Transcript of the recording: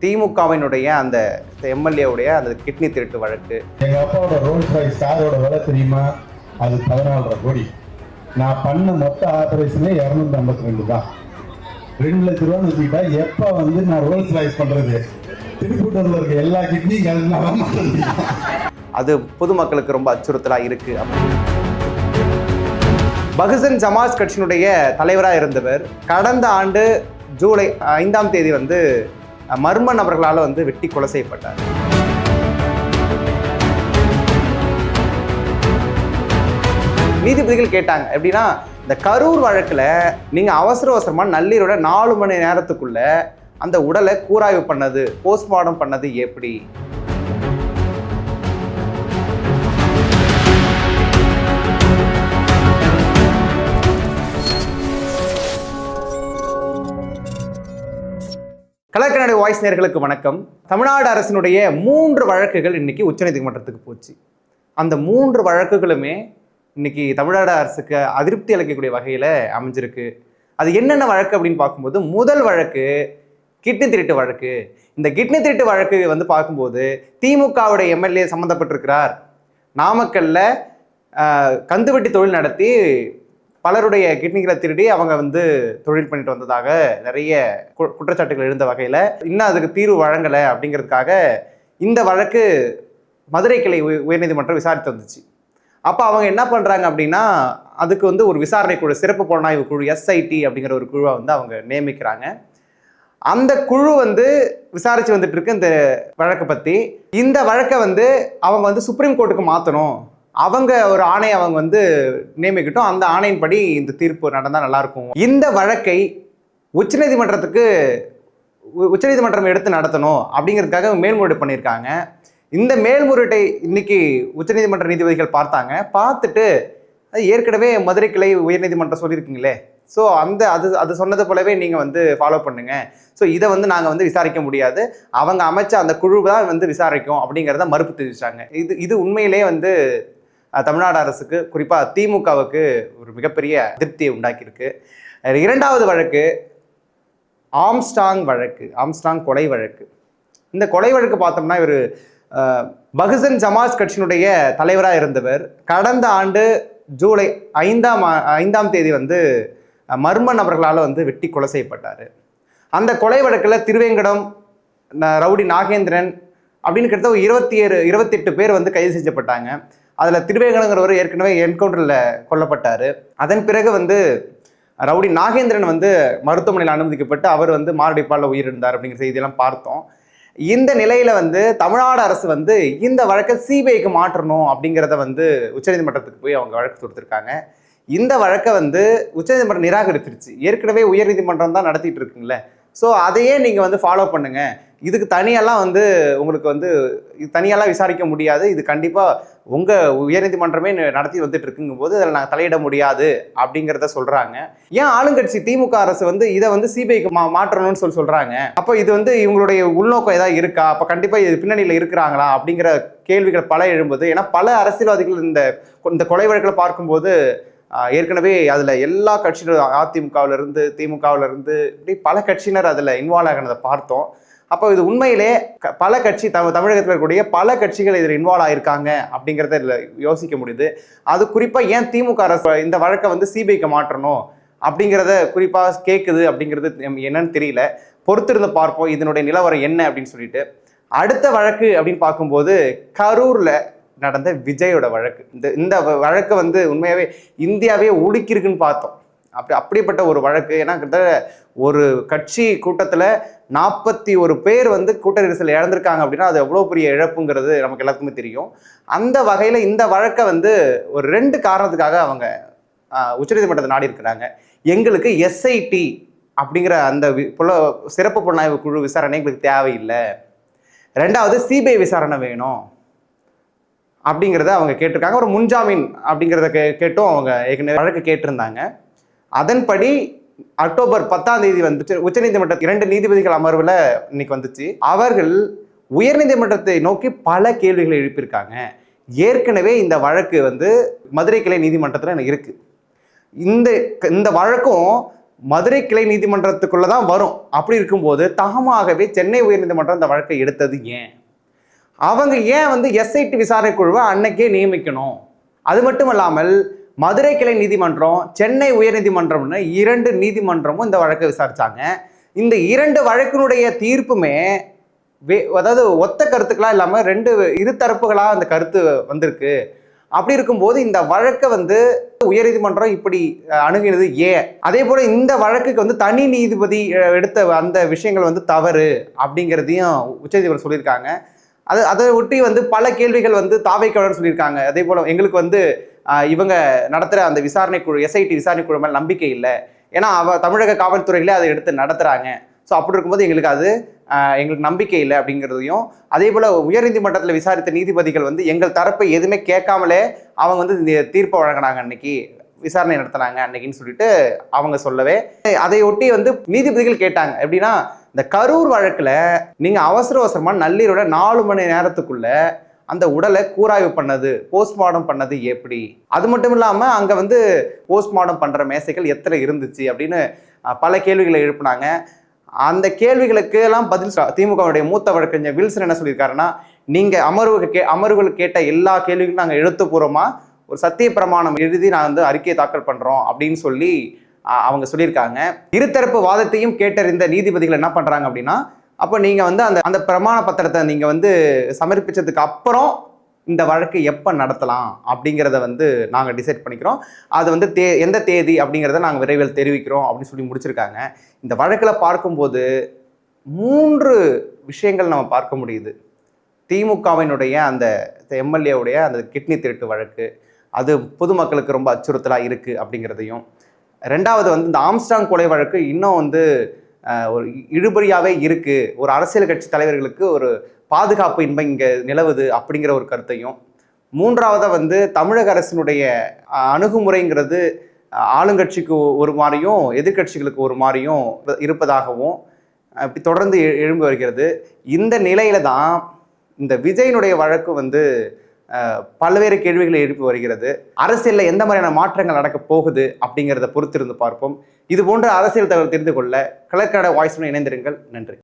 திமுகவினுடைய அந்த எம்எல்ஏவுடைய அந்த கிட்னி திருட்டு வழக்கு. எங்க அப்பாவோட ரோல்ஸ் ராய்ஸ் காரோட விலை தெரியுமா? அது பதினாலரை கோடி. நான் பண்ண மொத்த ஆபரேஷனே இரநூத்தி ஐம்பத்தி ரெண்டு தான். ரெண்டு லட்ச ரூபான்னு வச்சுக்கிட்டா எப்ப வந்து நான் ரோல்ஸ் ராய்ஸ் பண்றது? திருக்கூட்டூர்ல இருக்க எல்லா கிட்னியும் அது பொதுமக்களுக்கு ரொம்ப அச்சுறுத்தலாக இருக்கு. பகுஜன் சமாஜ் கட்சியினுடைய தலைவராக இருந்தவர் கடந்த ஆண்டு ஜூலை ஐந்தாம் தேதி வந்து மர்ம நபர்களால் வந்து வெட்டி கொலை செய்யப்பட்டார். நீதிபதிகள் கேட்டாங்க எப்படின்னா இந்த கரூர் வழக்கில் நீங்கள் அவசர அவசரமாக நள்ளிரோட நாலு மணி நேரத்துக்குள்ள அந்த உடலை கூராய்வு பண்ணது போஸ்ட்மார்டம் பண்ணது எப்படி? கலக்கநடை வாய்ஸ் நேர்களுக்கு வணக்கம். தமிழ்நாடு அரசினுடைய மூன்று வழக்குகள் இன்னைக்கு உச்சநீதிமன்றத்துக்கு போச்சு. அந்த மூன்று வழக்குகளுமே இன்னைக்கு தமிழ்நாடு அரசுக்கு அதிருப்தி அளிக்கக்கூடிய வகையில் அமைஞ்சிருக்கு. அது என்னென்ன வழக்கு அப்படின்னு பார்க்கும்போது முதல் வழக்கு கிட்னி திருட்டு வழக்கு. இந்த கிட்னி திருட்டு வழக்கு வந்து பார்க்கும்போது திமுகவுடைய எம்எல்ஏ சம்மந்தப்பட்டிருக்கிறார் நாமக்கல்ல கந்துவட்டி தொழில் நடத்தி பலருடைய கிட்னிகளை திருடி அவங்க வந்து தொழில் பண்ணிட்டு வந்ததாக நிறைய கு- குற்றச்சாட்டுகள் எழுந்த வகையில் இன்னும் அதுக்கு தீர்வு வழங்கலை அப்படிங்கிறதுக்காக இந்த வழக்கு மதுரை கிளை உயர்நீதிமன்றம் விசாரித்து வந்துச்சு. அப்போ அவங்க என்ன பண்ணுறாங்க அப்படின்னா அதுக்கு வந்து ஒரு விசாரணை குழு சிறப்பு புலனாய்வு குழு எஸ்ஐடி அப்படிங்கிற ஒரு குழுவை வந்து அவங்க நியமிக்கிறாங்க. அந்த குழு வந்து விசாரித்து வந்துட்டு இருக்கு இந்த வழக்கை பற்றி இந்த வழக்கை வந்து அவங்க வந்து சுப்ரீம் கோர்ட்டுக்கு மாற்றணும் அவங்க ஒரு ஆணை அவங்க வந்து நியமிக்கட்டும். அந்த ஆணையின்படி இந்த தீர்ப்பு நடந்தால் நல்லாயிருக்கும். இந்த வழக்கை உச்சநீதிமன்றத்துக்கு உ- உச்சநீதிமன்றம் எடுத்து நடத்தணும் அப்படிங்கிறதுக்காக மேல்முறையீடு பண்ணியிருக்காங்க. இந்த மேல்முறையீட்டை இன்னைக்கு உச்சநீதிமன்ற நீதிபதிகள் பார்த்தாங்க. பார்த்துட்டு அது ஏற்கனவே மதுரை கிளை உயர்நீதிமன்றம் சொல்லியிருக்கீங்களே. ஸோ அந்த அது அது சொன்னது போலவே நீங்கள் வந்து ஃபாலோ பண்ணுங்க. ஸோ இதை வந்து நாங்கள் வந்து விசாரிக்க முடியாது. அவங்க அமைச்ச அந்த குழு தான் வந்து விசாரிக்கும் அப்படிங்கிறத மறுப்பு தெரிவிச்சாங்க. இது இது உண்மையிலே வந்து தமிழ்நாடு அரசுக்கு குறிப்பாக திமுகவுக்கு ஒரு மிகப்பெரிய அதிருப்தியை உண்டாக்கியிருக்கு. இரண்டாவது வழக்கு ஆம்ஸ்டாங் வழக்கு ஆம்ஸ்டாங் கொலை வழக்கு. இந்த கொலை வழக்கு பார்த்தோம்னா இவர் பகுஜன் ஜமாஸ் கட்சியினுடைய தலைவராக இருந்தவர். கடந்த ஆண்டு ஜூலை ஐந்தாம் ஐந்தாம் தேதி வந்து மர்ம நபர்களால் வந்து வெட்டி கொலை செய்யப்பட்டார். அந்த கொலை வழக்கில் திருவேங்கடம் ந- ரவுடி நாகேந்திரன் அப்படின்னு கிட்டத்தட்ட ஒரு இருபத்தி ஏழு இருபத்தெட்டு பேர் வந்து கைது செய்யப்பட்டாங்க அதில் திருவேகனங்கிறவர் ஏற்கனவே என்கவுண்டரில் கொல்லப்பட்டார். அதன் பிறகு வந்து ரவுடி நாகேந்திரன் வந்து மருத்துவமனையில் அனுமதிக்கப்பட்டு அவர் வந்து மாரடைப்பால் உயிரிழந்தார் அப்படிங்கிற செய்தியெல்லாம் பார்த்தோம். இந்த நிலையில் வந்து தமிழ்நாடு அரசு வந்து இந்த வழக்கை சிபிஐக்கு மாற்றணும் அப்படிங்கிறத வந்து உச்சநீதிமன்றத்துக்கு போய் அவங்க வழக்கு தொடுத்திருக்காங்க. இந்த வழக்கை வந்து உச்சநீதிமன்றம் நிராகரிச்சிருச்சு. ஏற்கனவே உயர்நீதிமன்றம் தான் நடத்திட்டு இருக்குங்களே ஸோ அதையே நீங்கள் வந்து ஃபாலோ பண்ணுங்கள் இதுக்கு தனியெல்லாம் வந்து உங்களுக்கு வந்து இது தனியெல்லாம் விசாரிக்க முடியாது. இது கண்டிப்பாக உங்கள் உயர்நீதிமன்றமே நடத்தி வந்துட்டு இருக்குங்கும் போது அதில் நாங்கள் தலையிட முடியாது அப்படிங்கிறத சொல்கிறாங்க ஏன் ஆளுங்கட்சி திமுக அரசு வந்து இதை வந்து சிபிஐக்கு மா மாற்றணும்னு சொல்லி சொல்கிறாங்க அப்போ இது வந்து இவங்களுடைய உள்நோக்கம் ஏதாவது இருக்கா? அப்போ கண்டிப்பாக இது பின்னணியில் இருக்கிறாங்களா? அப்படிங்கிற கேள்விகள் பல எழும்புது. ஏன்னா பல அரசியல்வாதிகள் இந்த இந்த கொலை வழக்கில் பார்க்கும்போது ஏற்கனவே அதில் எல்லா கட்சியினரும் அதிமுகவிலிருந்து திமுகவிலிருந்து இப்படி பல கட்சியினர் அதில் இன்வால்வ் ஆகினதை பார்த்தோம். அப்போ இது உண்மையிலே க- பல கட்சி த தமிழகத்தில் இருக்கக்கூடிய பல கட்சிகள் இதில் இன்வால்வ் ஆயிருக்காங்க அப்படிங்கிறத இதில் யோசிக்க முடியுது. அது குறிப்பாக ஏன் திமுக அரசு இந்த வழக்கை வந்து சிபிஐக்கு மாற்றணும் அப்படிங்கிறத குறிப்பாக கேட்குது அப்படிங்கிறது என்னன்னு தெரியல. பொறுத்திருந்து பார்ப்போம் இதனுடைய நிலவரம் என்ன அப்படின்னு சொல்லிட்டு. அடுத்த வழக்கு அப்படின்னு பார்க்கும்போது கரூரில் நடந்த விஜயோட வழக்கு. இந்த இந்த வ- வழக்கு வந்து உண்மையாகவே இந்தியாவே உலுக்கிருக்குன்னு பார்த்தோம். அப்படி அப்படிப்பட்ட ஒரு வழக்கு. ஏன்னா கிட்டத்தட்ட ஒரு கட்சி கூட்டத்தில் நாற்பத்தி ஒரு பேர் வந்து கூட்ட நெரிசல் இழந்திருக்காங்க அப்படின்னா அது எவ்வளோ பெரிய இழப்புங்கிறது நமக்கு எல்லாத்துக்குமே தெரியும். அந்த வகையில் இந்த வழக்கை வந்து ஒரு ரெண்டு காரணத்துக்காக அவங்க உச்சநீதிமன்றத்தை நாடி இருக்கிறாங்க. எங்களுக்கு எஸ்ஐடி அப்படிங்கிற அந்த வி- புல சிறப்பு புலனாய்வு குழு விசாரணை எங்களுக்கு தேவையில்லை. ரெண்டாவது சிபிஐ விசாரணை வேணும். அப்படிங்கிறத அவங்க கேட்டிருக்காங்க. ஒரு முன்ஜாமீன் அப்படிங்கிறத கே கேட்டும் அவங்க ஏற்கனவே வழக்கு கேட்டிருந்தாங்க. அதன்படி அக்டோபர் பத்தாம் தேதி வந்துச்சு உச்சநீதிமன்ற இரண்டு நீதிபதிகள் அமர்வில் இன்னைக்கு வந்துச்சு. அவர்கள் உயர்நீதிமன்றத்தை நோக்கி பல கேள்விகளை எழுப்பியிருக்காங்க. ஏற்கனவே இந்த வழக்கு வந்து மதுரை கிளை நீதிமன்றத்தில் இருக்கு. இந்த இந்த வழக்கும் மதுரை கிளை நீதிமன்றத்துக்குள்ளே தான் வரும். அப்படி இருக்கும்போது தாமாகவே சென்னை உயர்நீதிமன்றம் இந்த வழக்கை எடுத்தது ஏன்? அவங்க ஏன் வந்து எஸ்ஐடி விசாரணை குழுவை அன்னைக்கே நியமிக்கணும்? அது மட்டும் இல்லாமல் மதுரை கிளை நீதிமன்றம் சென்னை உயர்நீதிமன்றம்னு இரண்டு நீதிமன்றமும் இந்த வழக்கை விசாரித்தாங்க இந்த இரண்டு வழக்கினுடைய தீர்ப்புமே வே அதாவது ஒத்த கருத்துக்களாக இல்லாமல் ரெண்டு இரு தரப்புகளாக அந்த கருத்து வந்திருக்கு. அப்படி இருக்கும்போது இந்த வழக்கை வந்து உயர்நீதிமன்றம் இப்படி அணுகினது ஏன் அதே போல் இந்த வழக்குக்கு வந்து தனி நீதிபதி எடுத்த அந்த விஷயங்கள் வந்து தவறு அப்படிங்கிறதையும் உச்சநீதிமன்றம் சொல்லியிருக்காங்க. அது அதை ஒட்டி வந்து பல கேள்விகள் வந்து தாவைக்கவுடன் சொல்லியிருக்காங்க. அதே போல் எங்களுக்கு வந்து இவங்க நடத்துகிற அந்த விசாரணை குழு எஸ்ஐடி விசாரணை குழு மேலே நம்பிக்கை இல்லை. ஏன்னா அவ தமிழக காவல்துறைகளே அதை எடுத்து நடத்துகிறாங்க ஸோ அப்படி இருக்கும்போது எங்களுக்கு அது எங்களுக்கு நம்பிக்கை இல்லை அப்படிங்கிறதையும் அதே போல் உயர்நீதிமன்றத்தில் விசாரித்த நீதிபதிகள் வந்து எங்கள் தரப்பை எதுவுமே கேட்காமலே அவங்க வந்து இந்த தீர்ப்பை வழங்கினாங்க அன்னைக்கு விசாரணை நடத்தினாங்க அன்னைக்குன்னு சொல்லிட்டு அவங்க சொல்லவே. அதையொட்டி வந்து நீதிபதிகள் கேட்டாங்க. எப்படின்னா இந்த கரூர் வழக்கில் நீங்கள் அவசர அவசரமாக நள்ளிரோட நாலு மணி நேரத்துக்குள்ள அந்த உடலை கூராய்வு பண்ணது போஸ்ட்மார்டம் பண்ணது எப்படி? அது மட்டும் இல்லாமல் அங்கே வந்து போஸ்ட்மார்டம் பண்ணுற மேசைகள் எத்தனை இருந்துச்சு அப்படின்னு பல கேள்விகளை எழுப்புனாங்க. அந்த கேள்விகளுக்கு எல்லாம் பதில் திமுகவுடைய மூத்த வழக்கறிஞர் வில்சன் என்ன சொல்லியிருக்காருன்னா நீங்கள் அமர்வு கே அமர்வுகள் கேட்ட எல்லா கேள்விகளும் நாங்கள் எழுத்துப்பூர்வமாக ஒரு சத்திய பிரமாணம் எழுதி நான் வந்து அறிக்கையை தாக்கல் பண்ணுறோம் அப்படின்னு சொல்லி அவங்க சொல்லியிருக்காங்க. இருதரப்பு வாதத்தையும் கேட்டறிந்த நீதிபதிகள் என்ன பண்ணுறாங்க அப்படின்னா அப்போ நீங்கள் வந்து அந்த அந்த பிரமாண பத்திரத்தை நீங்கள் வந்து சமர்ப்பிச்சதுக்கு அப்புறம் இந்த வழக்கு எப்போ நடத்தலாம் அப்படிங்கிறத வந்து நாங்கள் டிசைட் பண்ணிக்கிறோம். அது வந்து தே எந்த தேதி அப்படிங்கிறத நாங்கள் விரைவில் தெரிவிக்கிறோம் அப்படின்னு சொல்லி முடிச்சிருக்காங்க. இந்த வழக்கில் பார்க்கும்போது மூன்று விஷயங்கள் நம்ம பார்க்க முடியுது. திமுகவினுடைய அந்த எம்எல்ஏவுடைய அந்த கிட்னி திருட்டு வழக்கு அது பொதுமக்களுக்கு ரொம்ப அச்சுறுத்தலாக இருக்குது அப்படிங்கிறதையும். ரெண்டாவது வந்து இந்த ஆம்ஸ்டாங் கொலை வழக்கு இன்னும் வந்து ஒரு இழுபறியாகவே இருக்குது ஒரு அரசியல் கட்சி தலைவர்களுக்கு ஒரு பாதுகாப்பு இன்மை இங்கே நிலவுது அப்படிங்கிற ஒரு கருத்தையும். மூன்றாவதாக வந்து தமிழக அரசினுடைய அணுகுமுறைங்கிறது ஆளுங்கட்சிக்கு ஒரு மாதிரியும் எதிர்க்கட்சிகளுக்கு ஒரு மாதிரியும் இருப்பதாகவும் இப்படி தொடர்ந்து எழும்பி வருகிறது. இந்த நிலையில தான் இந்த விஜயனுடைய வழக்கு வந்து பல்வேறு கேள்விகளை எழுப்பி வருகிறது. அரசியலில் எந்த மாதிரியான மாற்றங்கள் நடக்க போகுது அப்படிங்கிறத பொறுத்திருந்து பார்ப்போம். இது போன்ற அரசியல் தகவல் தெரிந்து கொள்ள கலக்கட வாய்ஸுடன் இணைந்திருங்கள். நன்றி.